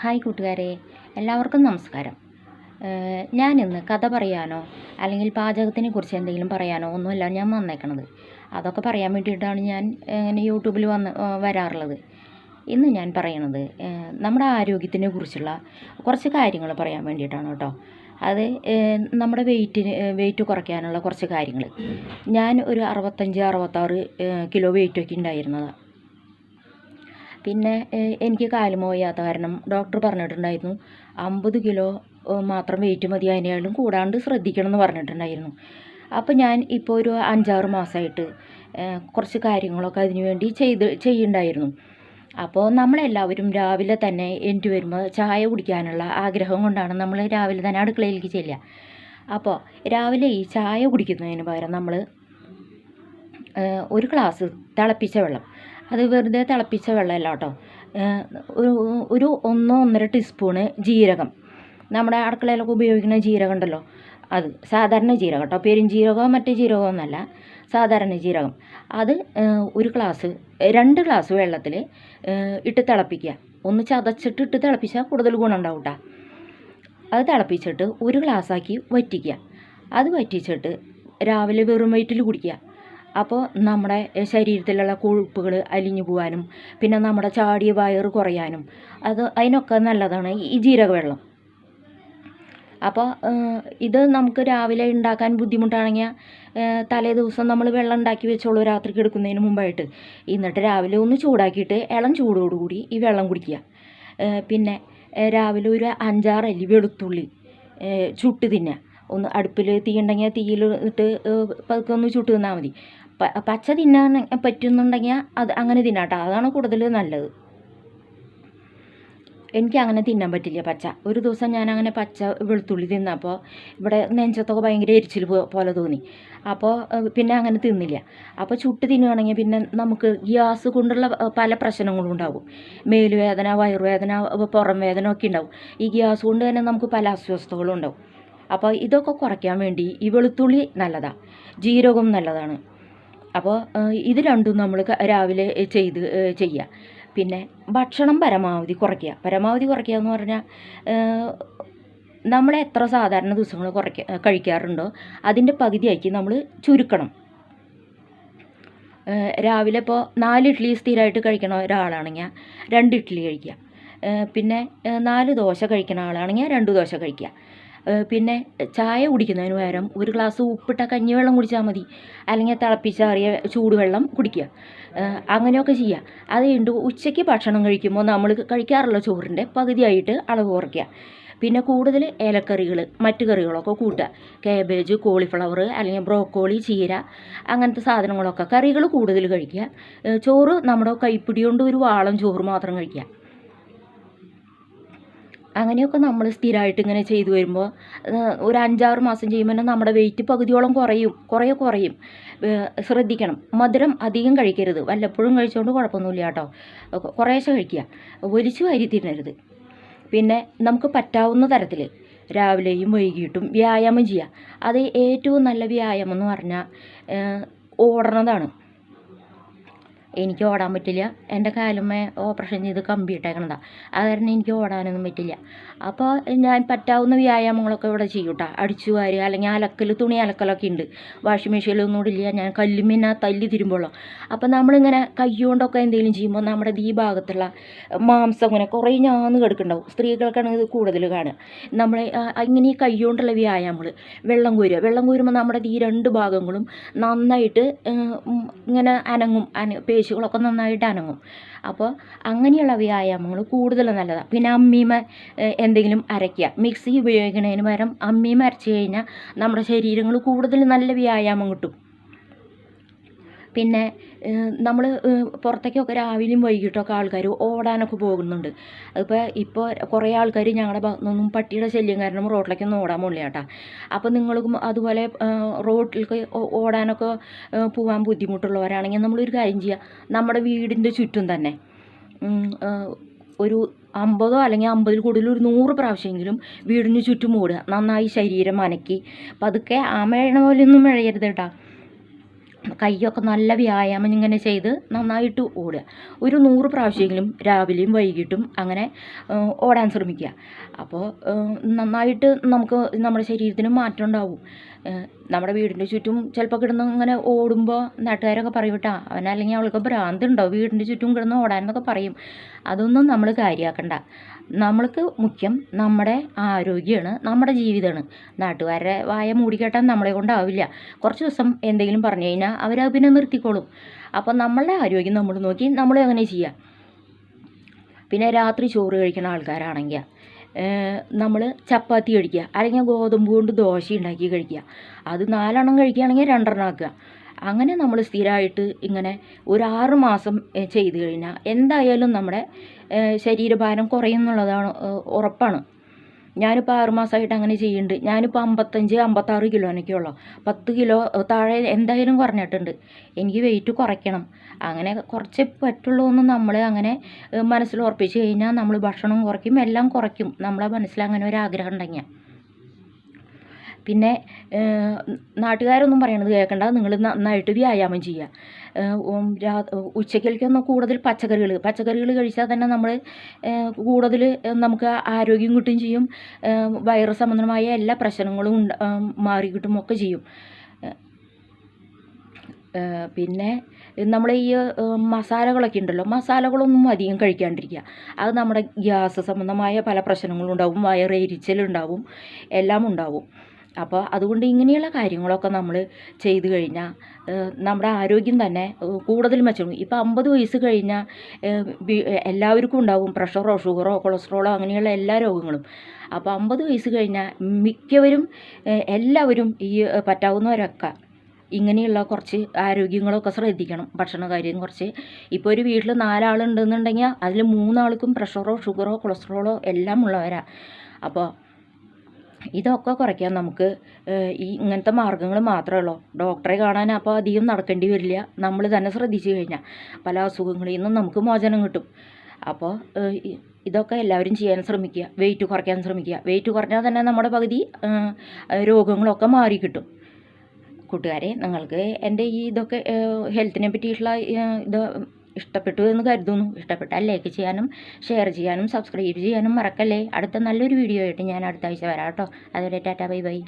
Hi കൂട്ടുകാരെ എല്ലാവർക്കും നമസ്കാരം. ഞാനിന്ന് കഥ പറയാനോ അല്ലെങ്കിൽ പാചകത്തിനെ കുറിച്ച് എന്തെങ്കിലും പറയാനോ ഒന്നുമല്ല ഞാൻ വന്നേക്കണത്. അതൊക്കെ പറയാൻ വേണ്ടിയിട്ടാണ് ഞാൻ ഇങ്ങനെ യൂട്യൂബിൽ വന്ന് വരാറുള്ളത്. ഇന്ന് ഞാൻ പറയണത് നമ്മുടെ ആരോഗ്യത്തിനെ കുറിച്ചുള്ള കുറച്ച് കാര്യങ്ങൾ പറയാൻ വേണ്ടിയിട്ടാണ് കേട്ടോ. അത് നമ്മുടെ വെയിറ്റിന് വെയിറ്റ് കുറയ്ക്കാനുള്ള കുറച്ച് കാര്യങ്ങൾ. ഞാൻ ഒരു അറുപത്തഞ്ച് അറുപത്താറ് കിലോ വെയിറ്റൊക്കെ ഉണ്ടായിരുന്നതാണ് പിന്നെ എനിക്ക് കാലുമ വയ്യാത്ത കാരണം ഡോക്ടർ പറഞ്ഞിട്ടുണ്ടായിരുന്നു അമ്പത് കിലോ മാത്രം വെയിറ്റ് മതി അതിനേക്കാളും കൂടാണ്ട് ശ്രദ്ധിക്കണം എന്ന് പറഞ്ഞിട്ടുണ്ടായിരുന്നു. അപ്പോൾ ഞാൻ ഇപ്പോൾ ഒരു അഞ്ചാറ് മാസമായിട്ട് കുറച്ച് കാര്യങ്ങളൊക്കെ അതിനു വേണ്ടി ചെയ്ത് ചെയ്യുന്നുണ്ടായിരുന്നു അപ്പോൾ നമ്മളെല്ലാവരും രാവിലെ തന്നെ എന്റെ വരുമ്പോൾ ചായ കുടിക്കാനുള്ള ആഗ്രഹം കൊണ്ടാണ് നമ്മൾ രാവിലെ തന്നെ അടുക്കളയിലേക്ക് ചെല്ലുക. അപ്പോൾ രാവിലെ ഈ ചായ കുടിക്കുന്നതിന് പകരം നമ്മൾ ഒരു ഗ്ലാസ് തിളപ്പിച്ച വെള്ളം അത് വെറുതെ തിളപ്പിച്ച വെള്ളമല്ല കേട്ടോ ഒരു ഒരു ഒന്നോ ഒന്നര ടീസ്പൂണ് ജീരകം. നമ്മുടെ അടുക്കളയിലൊക്കെ ഉപയോഗിക്കുന്ന ജീരകം ഉണ്ടല്ലോ. അത് സാധാരണ ജീരകം കേട്ടോ. പെരുംജീരകമോ മറ്റേ ജീരകമോ ഒന്നല്ല. സാധാരണ ജീരകം. അത് ഒരു ഗ്ലാസ് രണ്ട് ഗ്ലാസ് വെള്ളത്തിൽ ഇട്ട് തിളപ്പിക്കുക. ഒന്ന് ചതച്ചിട്ട് ഇട്ട് തിളപ്പിച്ചാൽ കൂടുതൽ ഗുണം ഉണ്ടാവും കേട്ടോ അത് തിളപ്പിച്ചിട്ട് ഒരു ഗ്ലാസ്സാക്കി വറ്റിക്കുക. അത് വറ്റിച്ചിട്ട് രാവിലെ വെറും വയറ്റിൽ കുടിക്കുക. അപ്പോൾ നമ്മുടെ ശരീരത്തിലുള്ള കൊഴുപ്പുകൾ അലിഞ്ഞു പോകാനും പിന്നെ നമ്മുടെ ചാടിയ വയറ് കുറയാനും അത് അതിനൊക്കെ നല്ലതാണ് ഈ ജീരക വെള്ളം അപ്പോൾ ഇത് നമുക്ക് രാവിലെ ഉണ്ടാക്കാൻ ബുദ്ധിമുട്ടാണെങ്കിൽ തലേ ദിവസം നമ്മൾ വെള്ളം ഉണ്ടാക്കി വെച്ചോളൂ രാത്രി കിടക്കുന്നതിന് മുമ്പായിട്ട്. എന്നിട്ട് രാവിലെ ഒന്ന് ചൂടാക്കിയിട്ട് ഇളം ചൂടോടുകൂടി ഈ വെള്ളം കുടിക്കുക. പിന്നെ രാവിലെ ഒരു അഞ്ചാറ് അല്ലി വെളുത്തുള്ളി ചുട്ട് തിന്നുക. ഒന്ന് അടുപ്പിൽ തീ ഉണ്ടെങ്കിൽ തീയിൽ ഇട്ട് പതുക്കെ ഒന്ന് ചുട്ട് തിന്നാൽ മതി. പച്ച തിന്നാൻ പറ്റുന്നുണ്ടെങ്കിൽ അത് അങ്ങനെ തിന്നാട്ടോ അതാണ് കൂടുതൽ നല്ലത്. എനിക്ക് അങ്ങനെ തിന്നാൻ പറ്റില്ല പച്ച. ഒരു ദിവസം ഞാൻ അങ്ങനെ പച്ച വെളുത്തുള്ളി തിന്നപ്പോൾ ഇവിടെ നെഞ്ചത്തൊക്കെ ഭയങ്കര എരിച്ചിൽ പോലെ തോന്നി. അപ്പോൾ പിന്നെ അങ്ങനെ തിന്നില്ല. അപ്പോൾ ചുട്ട് തിന്നുകയാണെങ്കിൽ പിന്നെ നമുക്ക് ഗ്യാസ് കൊണ്ടുള്ള പല പ്രശ്നങ്ങളും ഉണ്ടാവും മേലുവേദന വയറുവേദന പുറം വേദന ഒക്കെ ഉണ്ടാവും ഈ ഗ്യാസ് കൊണ്ട് തന്നെ നമുക്ക് പല അസ്വസ്ഥതകളും ഉണ്ടാവും അപ്പോൾ ഇതൊക്കെ കുറയ്ക്കാൻ വേണ്ടി ഈ വെളുത്തുള്ളി നല്ലതാണ് ജീരകവും നല്ലതാണ്. അപ്പോൾ ഇത് രണ്ടും നമ്മൾ രാവിലെ ചെയ്ത് ചെയ്യുക പിന്നെ ഭക്ഷണം പരമാവധി കുറയ്ക്കുക. പരമാവധി കുറയ്ക്കുക എന്ന് പറഞ്ഞാൽ നമ്മൾ എത്ര സാധാരണ ദിവസങ്ങൾ കുറയ്ക്ക കഴിക്കാറുണ്ടോ അതിന്റെ പകുതിയാക്കി നമ്മൾ ചുരുക്കണം. രാവിലെ ഇപ്പോൾ നാല് ഇഡ്ഡലി സ്ഥിരമായിട്ട് കഴിക്കണ ഒരാളാണെങ്കിൽ രണ്ട് ഇഡ്ഡലി കഴിക്കുക പിന്നെ നാല് ദോശ കഴിക്കുന്ന ആളാണെങ്കിൽ രണ്ട് ദോശ കഴിക്കുക പിന്നെ ചായ കുടിക്കുന്നതിന് പകരം ഒരു ഗ്ലാസ് ഉപ്പിട്ട കഞ്ഞിവെള്ളം കുടിച്ചാൽ മതി. അല്ലെങ്കിൽ തിളപ്പിച്ചാറിയ ചൂടുവെള്ളം കുടിക്കുക. അങ്ങനെയൊക്കെ ചെയ്യുക. അത് കഴിഞ്ഞിട്ട് ഉച്ചയ്ക്ക് ഭക്ഷണം കഴിക്കുമ്പോൾ നമ്മൾ കഴിക്കാറുള്ള ചോറിന്റെ പകുതിയായിട്ട് അളവ് കുറയ്ക്കുക. പിന്നെ കൂടുതൽ ഇലക്കറികൾ മറ്റു കറികളൊക്കെ കൂട്ടുക. കാബേജ് കോളിഫ്ലവർ അല്ലെങ്കിൽ ബ്രോക്കോളി ചീര അങ്ങനത്തെ സാധനങ്ങളൊക്കെ കറികൾ കൂടുതൽ കഴിക്കുക. ചോറ് നമ്മുടെ കൈപ്പിടി കൊണ്ട് ഒരു വാളം ചോറ് മാത്രം കഴിക്കുക. അങ്ങനെയൊക്കെ നമ്മൾ സ്ഥിരമായിട്ട് ഇങ്ങനെ ചെയ്തു വരുമ്പോൾ ഒരു അഞ്ചാറ് മാസം ചെയ്യുമ്പോൾ തന്നെ നമ്മുടെ വെയിറ്റ് പകുതിയോളം കുറയും കുറേ കുറയും. ശ്രദ്ധിക്കണം. മധുരം അധികം കഴിക്കരുത്. വല്ലപ്പോഴും കഴിച്ചുകൊണ്ട് കുഴപ്പമൊന്നുമില്ല കേട്ടോ. കുറേശ്ശെ കഴിക്കുക. ഒലിച്ചു വാരി തിന്നരുത്. പിന്നെ നമുക്ക് പറ്റാവുന്ന തരത്തിൽ രാവിലെയും വൈകിട്ടും വ്യായാമം ചെയ്യുക. അത് ഏറ്റവും നല്ല വ്യായാമം എന്ന് പറഞ്ഞാൽ ഓടണതാണ്. എനിക്ക് ഓടാൻ പറ്റില്ല. എന്റെ കാലുമ്മേ ഓപ്പറേഷൻ ചെയ്ത് കമ്പി അത് കാരണം എനിക്ക് ഓടാനൊന്നും പറ്റില്ല. അപ്പോൾ ഞാൻ പറ്റാവുന്ന വ്യായാമങ്ങളൊക്കെ ഇവിടെ ചെയ്യും കേട്ടോ അടിച്ചു വാരുക അല്ലെങ്കിൽ അലക്കൽ തുണി അലക്കലൊക്കെ ഉണ്ട്. വാഷിംഗ് മെഷീനിലൊന്നും ഇല്ല ഞാൻ കല്ലുമിന്ന തല്ലി തിരുമ്പോളോ അപ്പോൾ നമ്മളിങ്ങനെ കൈകൊണ്ടൊക്കെ എന്തെങ്കിലും ചെയ്യുമ്പോൾ നമ്മുടെ ഈ ഭാഗത്തുള്ള മാംസം ഇങ്ങനെ കുറേ ഞാന്ന് കിടക്കുന്നുണ്ടാവും. സ്ത്രീകൾക്കാണ് ഇത് കൂടുതൽ കാണുക. നമ്മൾ ഇങ്ങനെ ഈ കൈകൊണ്ടുള്ള വ്യായാമങ്ങൾ വെള്ളം കോരുക. വെള്ളം കോരുമ്പോൾ നമ്മുടെ ഈ രണ്ട് ഭാഗങ്ങളും നന്നായിട്ട് ഇങ്ങനെ അനങ്ങും. അന പേശികളൊക്കെ നന്നായിട്ട് അനങ്ങും. അപ്പോൾ അങ്ങനെയുള്ള വ്യായാമങ്ങൾ കൂടുതൽ നല്ലതാണ് പിന്നെ അമ്മീമ എന്തെങ്കിലും അരയ്ക്കുക മിക്സി ഉപയോഗിക്കുന്നതിന് പകരം അമ്മീമ അരച്ച് കഴിഞ്ഞാൽ നമ്മുടെ ശരീരങ്ങൾ കൂടുതൽ നല്ല വ്യായാമം കിട്ടും. പിന്നെ നമ്മൾ പുറത്തേക്കൊക്കെ രാവിലെയും വൈകിട്ടൊക്കെ ആൾക്കാർ ഓടാനൊക്കെ പോകുന്നുണ്ട്. അതിപ്പോൾ ഇപ്പോൾ കുറേ ആൾക്കാർ ഞങ്ങളുടെ ഭാഗത്തുനിന്നൊന്നും പട്ടിയുടെ ശല്യം കാരണം റോട്ടിലേക്കൊന്നും ഓടാൻ പോകില്ല കേട്ടോ. അപ്പോൾ നിങ്ങൾക്കും അതുപോലെ റോട്ടിലേക്ക് ഓടാനൊക്കെ പോകാൻ ബുദ്ധിമുട്ടുള്ളവരാണെങ്കിൽ നമ്മളൊരു കാര്യം ചെയ്യുക നമ്മുടെ വീടിന്റെ ചുറ്റും തന്നെ ഒരു അമ്പതോ അല്ലെങ്കിൽ അമ്പതിൽ കൂടുതൽ ഒരു നൂറ് പ്രാവശ്യമെങ്കിലും വീടിന് ചുറ്റും ഓടുക. നന്നായി ശരീരം അനക്കി. പതുക്കെ ആമഴണ പോലെയൊന്നും മെഴയരുത് കേട്ടോ. കൈയൊക്കെ നല്ല വ്യായാമം ഇങ്ങനെ ചെയ്ത് നന്നായിട്ട് ഓടുക. ഒരു നൂറ് പ്രാവശ്യമെങ്കിലും രാവിലെയും വൈകിട്ടും അങ്ങനെ ഓടാൻ ശ്രമിക്കുക. അപ്പോൾ നന്നായിട്ട് നമുക്ക് നമ്മുടെ ശരീരത്തിന് മാറ്റം ഉണ്ടാവും. നമ്മുടെ വീടിന്റെ ചുറ്റും ചിലപ്പോൾ കിടന്ന് ഇങ്ങനെ ഓടുമ്പോൾ നാട്ടുകാരൊക്കെ പറയും കേട്ടോ അവനല്ലെങ്കിൽ അവൾക്ക് ഭ്രാന്തുണ്ടോ? വീടിന്റെ ചുറ്റും കിടന്ന് ഓടാനെന്നൊക്കെ പറയും. അതൊന്നും നമ്മൾ കാര്യമാക്കണ്ട. നമ്മൾക്ക് മുഖ്യം നമ്മുടെ ആരോഗ്യമാണ് നമ്മുടെ ജീവിതമാണ്. നാട്ടുകാരുടെ വായ മൂടിക്കെട്ടാൻ നമ്മളെ കൊണ്ടാവില്ല. കുറച്ച് ദിവസം എന്തെങ്കിലും പറഞ്ഞു കഴിഞ്ഞാൽ അവരത് പിന്നെ നിർത്തിക്കോളും. അപ്പം നമ്മളുടെ ആരോഗ്യം നമ്മൾ നോക്കി നമ്മൾ അങ്ങനെ ചെയ്യുക പിന്നെ രാത്രി ചോറ് കഴിക്കുന്ന ആൾക്കാരാണെങ്കിൽ നമ്മൾ ചപ്പാത്തി കഴിക്കുക അല്ലെങ്കിൽ ഗോതമ്പ് കൊണ്ട് ദോശ ഉണ്ടാക്കി കഴിക്കുക. അത് നാലെണ്ണം കഴിക്കുകയാണെങ്കിൽ രണ്ടെണ്ണം ആക്കുക. അങ്ങനെ നമ്മൾ സ്ഥിരമായിട്ട് ഇങ്ങനെ ഒരു ആറ് മാസം ചെയ്ത് കഴിഞ്ഞാൽ എന്തായാലും നമ്മുടെ ശരീരഭാരം കുറയും എന്നുള്ളതാണ് ഉറപ്പാണ്. ഞാനിപ്പോൾ ആറ് മാസമായിട്ട് അങ്ങനെ ചെയ്യുന്നുണ്ട് ഞാനിപ്പോൾ അമ്പത്തഞ്ച് അമ്പത്താറ് കിലോനൊക്കെ ഉള്ളൂ. പത്ത് കിലോ താഴെ എന്തായാലും കുറഞ്ഞിട്ടുണ്ട്. എനിക്ക് വെയിറ്റ് കുറയ്ക്കണം. അങ്ങനെ കുറച്ച് പറ്റുള്ളൂ എന്ന് നമ്മൾ അങ്ങനെ മനസ്സിൽ ഉറപ്പിച്ച് കഴിഞ്ഞാൽ നമ്മൾ ഭക്ഷണം കുറയ്ക്കും എല്ലാം കുറയ്ക്കും. നമ്മളെ മനസ്സിൽ അങ്ങനെ ഒരു ആഗ്രഹം ഉണ്ടെങ്കിൽ. പിന്നെ നാട്ടുകാരൊന്നും പറയണത് കേൾക്കണ്ട. നിങ്ങൾ നന്നായിട്ട് വ്യായാമം ചെയ്യുക. ഉച്ചക്കലേക്കൊന്നും കൂടുതൽ പച്ചക്കറികൾ പച്ചക്കറികൾ കഴിച്ചാൽ തന്നെ നമ്മൾ കൂടുതൽ നമുക്ക് ആരോഗ്യം കിട്ടുകയും ചെയ്യും. വയറ് സംബന്ധമായ എല്ലാ പ്രശ്നങ്ങളും മാറി കിട്ടും ഒക്കെ ചെയ്യും. പിന്നെ നമ്മൾ ഈ മസാലകളൊക്കെ ഉണ്ടല്ലോ മസാലകളൊന്നും അധികം കഴിക്കാണ്ടിരിക്കുക. അത് നമ്മുടെ ഗ്യാസ് സംബന്ധമായ പല പ്രശ്നങ്ങളും ഉണ്ടാവും വയറ് എരിച്ചിലുണ്ടാവും എല്ലാം ഉണ്ടാവും. അപ്പോൾ അതുകൊണ്ട് ഇങ്ങനെയുള്ള കാര്യങ്ങളൊക്കെ നമ്മൾ ചെയ്തു കഴിഞ്ഞാൽ നമ്മുടെ ആരോഗ്യം തന്നെ കൂടുതൽ മെച്ചപ്പെടും. ഇപ്പോൾ അമ്പത് വയസ്സ് കഴിഞ്ഞാൽ എല്ലാവർക്കും ഉണ്ടാവും പ്രഷറോ ഷുഗറോ കൊളസ്ട്രോളോ അങ്ങനെയുള്ള എല്ലാ രോഗങ്ങളും. അപ്പോൾ അമ്പത് വയസ്സ് കഴിഞ്ഞാൽ മിക്കവരും എല്ലാവരും ഈ പറ്റാവുന്നവരൊക്കെ ഇങ്ങനെയുള്ള കുറച്ച് ആരോഗ്യങ്ങളൊക്കെ ശ്രദ്ധിക്കണം. ഭക്ഷണ കാര്യം കുറച്ച്. ഇപ്പോൾ ഒരു വീട്ടിൽ നാലാളുണ്ടെന്നുണ്ടെങ്കിൽ അതിൽ മൂന്നാൾക്കും പ്രഷറോ ഷുഗറോ കൊളസ്ട്രോളോ എല്ലാം ഉള്ളവരാണ് അപ്പോൾ ഇതൊക്കെ കുറയ്ക്കാൻ നമുക്ക് ഈ ഇങ്ങനത്തെ മാർഗങ്ങൾ മാത്രമേ ഉള്ളൂ. ഡോക്ടറെ കാണാൻ അപ്പോൾ അധികം നടക്കേണ്ടി വരില്ല. നമ്മൾ തന്നെ ശ്രദ്ധിച്ചു കഴിഞ്ഞാൽ പല അസുഖങ്ങളിൽ നിന്നും നമുക്ക് മോചനം കിട്ടും. അപ്പോൾ ഇതൊക്കെ എല്ലാവരും ചെയ്യാൻ ശ്രമിക്കുക. വെയിറ്റ് കുറയ്ക്കാൻ ശ്രമിക്കുക. വെയിറ്റ് കുറഞ്ഞാൽ തന്നെ നമ്മുടെ പകുതി രോഗങ്ങളൊക്കെ മാറി കിട്ടും. കൂട്ടുകാരെ നിങ്ങൾക്ക് എന്റെ ഈ ഇതൊക്കെ ഹെൽത്തിനെ പറ്റിയിട്ടുള്ള ഇത് ഇഷ്ടപ്പെട്ടു എന്ന് കരുതുന്നു. ഇഷ്ടപ്പെട്ടാൽ ലൈക്ക് ചെയ്യാനും ഷെയർ ചെയ്യാനും സബ്സ്ക്രൈബ് ചെയ്യാനും മറക്കല്ലേ. അടുത്ത നല്ലൊരു വീഡിയോ ആയിട്ട് ഞാൻ അടുത്ത ആഴ്ച വരാം കേട്ടോ. അതുവരെ ടാറ്റാ ബൈ ബൈ.